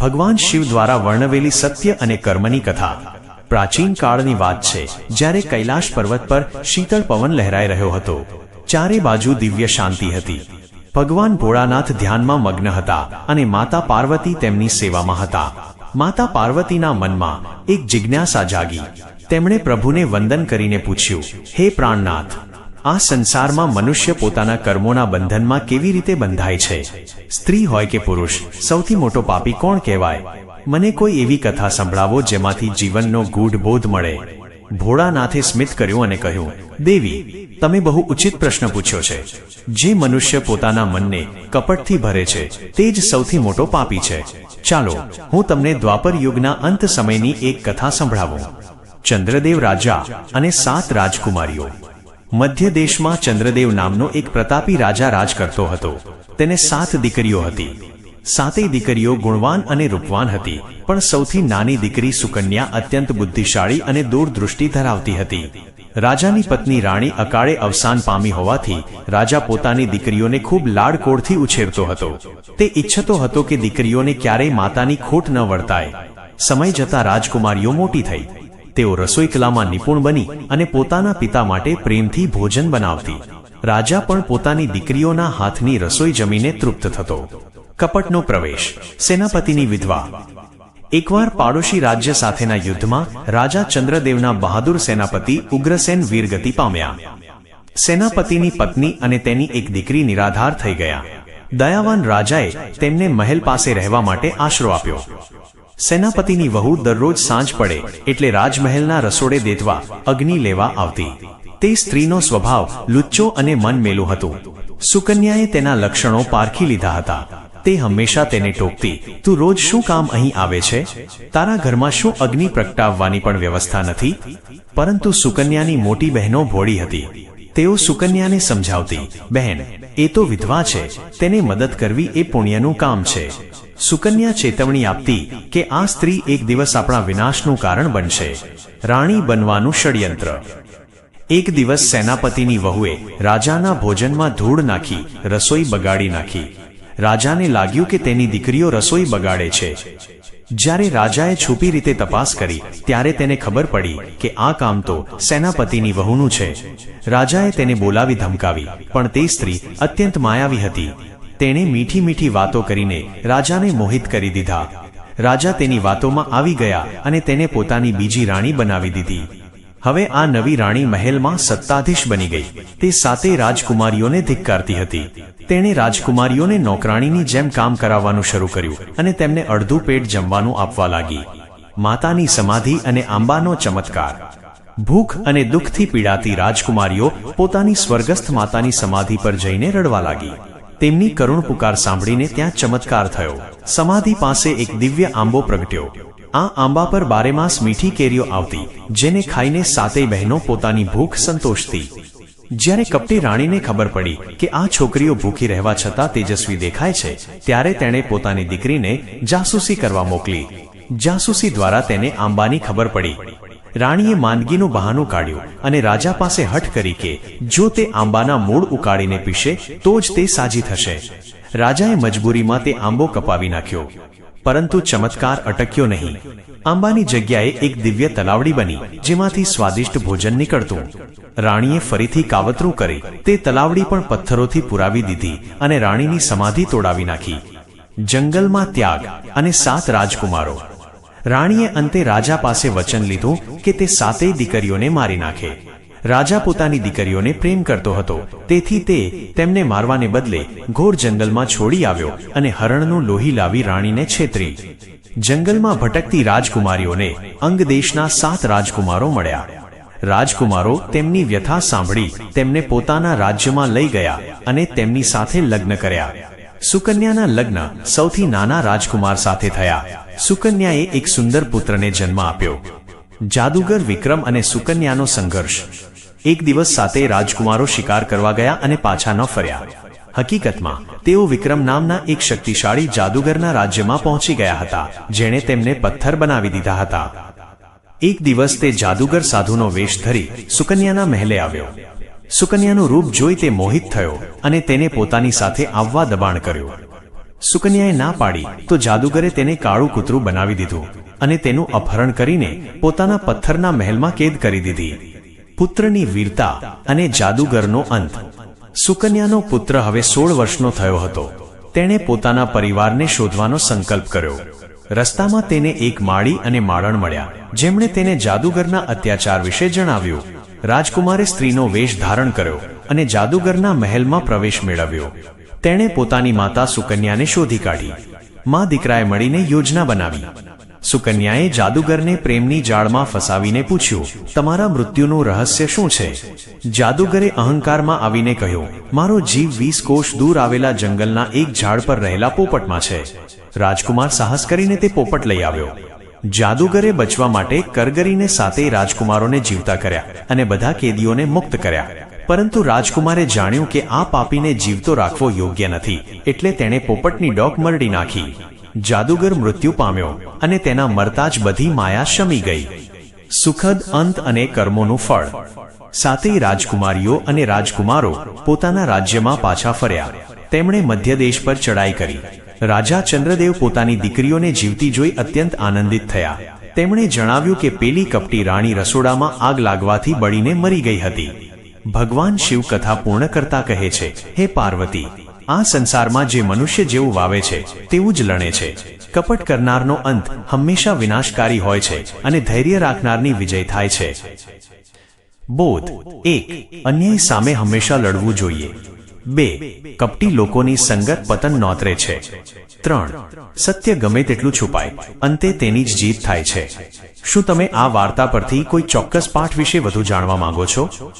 ભગવાન શિવ દ્વારા વર્ણવેલી સત્ય અને કર્મની કથા. પ્રાચીન કાળની વાત છે, જ્યારે કૈલાશ પર્વત પર શીતળ પવન લહેરાઈ રહ્યો હતો, ચારે બાજુ દિવ્ય શાંતિ હતી. ભગવાન ભોળાનાથ ધ્યાનમાં મગ્ન હતા અને માતા પાર્વતી તેમની સેવામાં હતા. માતા પાર્વતીના મનમાં એક જિજ્ઞાસા જાગી. તેમણે પ્રભુને વંદન કરીને પૂછ્યું, હે પ્રાણનાથ આ સંસારમાં મનુષ્ય પોતાના કર્મોના બંધનમાં કેવી રીતે બંધાય છે? સ્ત્રી હોય કે પુરુષ, સૌથી મોટો પાપી કોણ કહેવાય? મને કોઈ એવી કથા સંભળાવો જેમાંથી જીવનનો ગૂઢ બોધ મળે. ભોળાનાથે સ્મિત કર્યું અને કહ્યું, દેવી, તમે બહુ ઉચિત પ્રશ્ન પૂછ્યો છે. જે મનુષ્ય પોતાના મનને કપટથી ભરે છે, તે જ સૌથી મોટો પાપી છે. ચાલો, હું તમને દ્વાપર યુગના અંત સમયની એક કથા સંભળાવું. ચંદ્રદેવ રાજા અને સાત રાજકુમારીઓ. મધ્ય દેશમાં ચંદ્રદેવ નામનો એક પ્રતાપી રાજા રાજ કરતો હતો. તેને સાત દીકરીઓ હતી. સાતેય દીકરીઓ ગુણવાન અને રૂપવાન હતી, પણ સૌથી નાની દીકરી સુકન્યા અત્યંત બુદ્ધિશાળી અને દૂરદૃષ્ટિ ધરાવતી હતી. રાજાની પત્ની રાણી અકાળે અવસાન પામી હોવાથી, રાજા પોતાની દીકરીઓને ખૂબ લાડકોડથી ઉછેરતો હતો. તે ઈચ્છતો હતો કે દીકરીઓને ક્યારેય માતાની ખોટ ન વર્તાય. સમય જતા રાજકુમારીઓ મોટી થઈ. તેઓ રસોઈ કલામાં નિપુણ બની અને પોતાના પિતા માટે પ્રેમથી ભોજન બનાવતી. રાજા પણ પોતાની દીકરીઓના હાથની રસોઈ જમીને તૃપ્ત થતો. કપટનો પ્રવેશ. સેનાપતિની વિધવા. એકવાર પાડોશી રાજ્ય સાથેના યુદ્ધમાં રાજા ચંદ્રદેવના બહાદુર સેનાપતિ ઉગ્રસેન વીરગતિ પામ્યા. સેનાપતિની પત્ની અને તેની એક દીકરી નિરાધાર થઈ ગયા. દયાવાન રાજાએ તેમને મહેલ પાસે રહેવા માટે આશરો આપ્યો. સેનાપતિની વહુ દરરોજ સાંજ પડે એટલે રાજમહેલના રસોડે દેતવા અગ્નિ લેવા આવતી. તે સ્ત્રીનો સ્વભાવ લુચ્ચો અને મનમેલું હતું. સુકન્યાએ તેના લક્ષણો પારખી લીધા હતા. તે હંમેશા તેને ટોકતી, તું રોજ શું કામ અહીં આવે છે? તારા ઘરમાં શું અગ્નિ પ્રગટાવવાની પણ વ્યવસ્થા નથી? પરંતુ સુકન્યાની મોટી બહેનો ભોળી હતી. તેઓ સુકન્યાને સમજાવતી, બહેન, એ તો વિધવા છે. તેને મદદ કરવી એ પુણ્યનું કામ છે. સુકન્યા ચેતવણી આપતી કે આ સ્ત્રી એક દિવસ આપણા વિનાશનું કારણ બનશે. રાણી બનવાનું ષડયંત્ર. એક દિવસ સેનાપતિની વહુએ રાજાના ભોજનમાં ધૂળ નાખી, રસોઈ બગાડી નાખી. રાજાને લાગ્યું કે તેની દીકરીઓ રસોઈ બગાડે છે. જ્યારે રાજાએ છુપી રીતે તપાસ કરી, ત્યારે તેને ખબર પડી કે આ કામ તો સેનાપતિની વહુનું છે. રાજાએ તેને બોલાવી ધમકાવી, પણ તે સ્ત્રી અત્યંત માયાવી હતી. તેણે મીઠી મીઠી વાતો કરીને રાજાને મોહિત કરી દીધા. રાજા તેની વાતોમાં આવી ગયા અને તેને પોતાની બીજી રાણી બનાવી દીધી. હવે આ નવી રાણી મહેલમાં સત્તાધીશ બની ગઈ. તે સાતે રાજકુમારીઓને ધિક્કારતી હતી. તેણે રાજકુમારીઓને નોકરાણીની જેમ કામ કરાવવાનું શરૂ કર્યું અને તેમને અડધું પેટ જમવાનું આપવા લાગી. માતાની સમાધિ અને આંબાનો ચમત્કાર. ભૂખ અને દુઃખથી પીડાતી રાજકુમારીઓ પોતાની સ્વર્ગસ્થ માતાની સમાધિ પર જઈને રડવા લાગી. તેમની કરુણ પુકાર સાંભળીને ત્યાં ચમત્કાર થયો. સમાધિ પાસે એક દિવ્ય આંબો પ્રગટ્યો. આ આંબા પર બારેમાસ મીઠી કેરીઓ આવતી, જેને ખાઈને સાતેય બહેનો પોતાની ભૂખ સંતોષતી. જ્યારે કપટી રાણીને ખબર પડી કે આ છોકરીઓ ભૂખી રહેવા છતાં તેજસ્વી દેખાય છે, ત્યારે તેણે પોતાની દીકરીને જાસૂસી કરવા મોકલી. જાસૂસી દ્વારા તેને આંબાની ખબર પડી. રાણીએ માંદગીનું બહાનું કાઢ્યું અને રાજા પાસે હઠ કરી કે, જો તે આંબાના મૂળ ઉકાળીને પીશે, તો જ તે સાજી થશે. રાજાએ મજબૂરીમાં તે આંબો કપાવી નાખ્યો. પરંતુ ચમત્કાર અટક્યો નહીં. આંબાની જગ્યાએ એક દિવ્ય તલાવડી બની, જેમાંથી સ્વાદિષ્ટ ભોજન નીકળતું. રાણીએ ફરીથી કાવતરું કરી, તે તલાવડી પણ પથ્થરોથી પુરાવી દીધી અને રાણીની સમાધિ તોડાવી નાખી. જંગલમાં ત્યાગ અને સાત રાજકુમારો. રાણીએ અંતે રાજા પાસે વચન લીધું કે તે સાતેય દીકરીઓને મારી નાખે. રાજા પોતાની દીકરીઓને પ્રેમ કરતો હતો. તેથી તે તેમને મારવાને બદલે ઘોર જંગલમાં છોડી આવ્યો અને હરણનું લોહી લાવી રાણીને છેતરી. જંગલમાં ભટકતી રાજકુમારીઓને અંગ દેશના સાત રાજકુમારો મળ્યા. રાજકુમારો તેમની વ્યથા સાંભળી તેમને પોતાના રાજ્યમાં લઈ ગયા અને તેમની સાથે લગ્ન કર્યા. સુકન્યાના લગ્ન સૌથી નાના રાજકુમાર સાથે થયા. સુકન્યાએ એક સુંદર પુત્રને જન્મ આપ્યો. જાદુગર વિક્રમ અને સુકન્યાનો સંઘર્ષ. એક દિવસ સાથે રાજકુમારો શિકાર કરવા ગયા અને પાછા ન ફર્યા. હકીકતમાં, તેઓ વિક્રમ નામના એક શક્તિશાળી જાદુગરના રાજ્યમાં પહોંચી ગયા હતા, જેણે તેમને પથ્થર બનાવી દીધા હતા. એક દિવસ તે જાદુગર સાધુનો વેશ ધરી સુકન્યાના મહેલે આવ્યો. સુકન્યાનું રૂપ જોઈ તે મોહિત થયો અને તેને પોતાની સાથે આવવા દબાણ કર્યું. સુકન્યાએ ના પાડી, તો જાદુગરે તેને કાળું કૂતરું બનાવી દીધું અને તેનું અપહરણ કરીને પોતાના પથ્થરના મહેલમાં કેદ કરી દીધી. પુત્રની વીરતા અને જાદુગરનો અંત. સુકન્યાનો પુત્ર હવે સોળ વર્ષનો થયો હતો. તેણે પોતાના પરિવારને શોધવાનો સંકલ્પ કર્યો. રસ્તામાં તેને એક માળી અને માળણ મળ્યા, જેમણે તેને જાદુગરના અત્યાચાર વિશે જણાવ્યું. રાજકુમારે સ્ત્રીનો વેશ ધારણ કર્યો અને જાદુગરના મહેલમાં પ્રવેશ મેળવ્યો. તેણે પોતાની માતા સુકન્યાને શોધી કાઢી. માં દીકરાએ મળીને યોજના બનાવી. સુકન્યાએ જાદુગરને પ્રેમની જાળમાં ફસાવીને પૂછ્યું, તમારા મૃત્યુનું રહસ્ય શું છે? જાદુગરે અહંકારમાં આવીને કહ્યું, મારો જીવ વીસ કોષ દૂર આવેલા જંગલના એક ઝાડ પર રહેલા પોપટમાં છે. રાજકુમાર સાહસ કરીને તે પોપટ લઈ આવ્યો. જાદુગરે બચવા માટે કરગરીને સાતે રાજકુમારોને જીવતા કર્યા અને બધા કેદીઓને મુક્ત કર્યા. પરંતુ રાજકુમારે જાણ્યું કે આ પાપીને જીવતો રાખવો યોગ્ય નથી, એટલે તેણે પોપટની ડોક મરડી નાખી. જાદુગર મૃત્યુ પામ્યો અને તેના મરતા જ બધી માયા શમી ગઈ. સુખદ અંત અને કર્મોનું ફળ. સાતેય રાજકુમારીઓ અને રાજકુમારો પોતાના રાજ્યમાં પાછા ફર્યા. તેમણે મધ્યદેશ પર ચડાઈ કરી. રાજા ચંદ્રદેવ પોતાની દીકરીઓને જીવતી જોઈ અત્યંત આનંદિત થયા. તેમણે જણાવ્યું કે પેલી કપટી રાણી રસોડામાં આગ લાગવાથી બળીને મરી ગઈ હતી. ભગવાન શિવ કથા પૂર્ણ કરતા કહે છે, હે પાર્વતી, આ સંસારમાં જે મનુષ્ય જેવું વાવે છે, તેવું જ લણે છે. કપટ કરનારનો અંત હંમેશા વિનાશકારી હોય છે અને ધૈર્ય રાખનારની વિજય થાય છે. બોધ, એક, અન્યાય સામે હંમેશા લડવું જોઈએ. બે, કપટી લોકોની સંગત પતન નોતરે છે. ત્રણ, સત્ય ગમે તેટલું છુપાય, અંતે તેની જ જીત થાય છે. શું તમે આ વાર્તા પરથી કોઈ ચોક્કસ પાઠ વિશે વધુ જાણવા માંગો છો?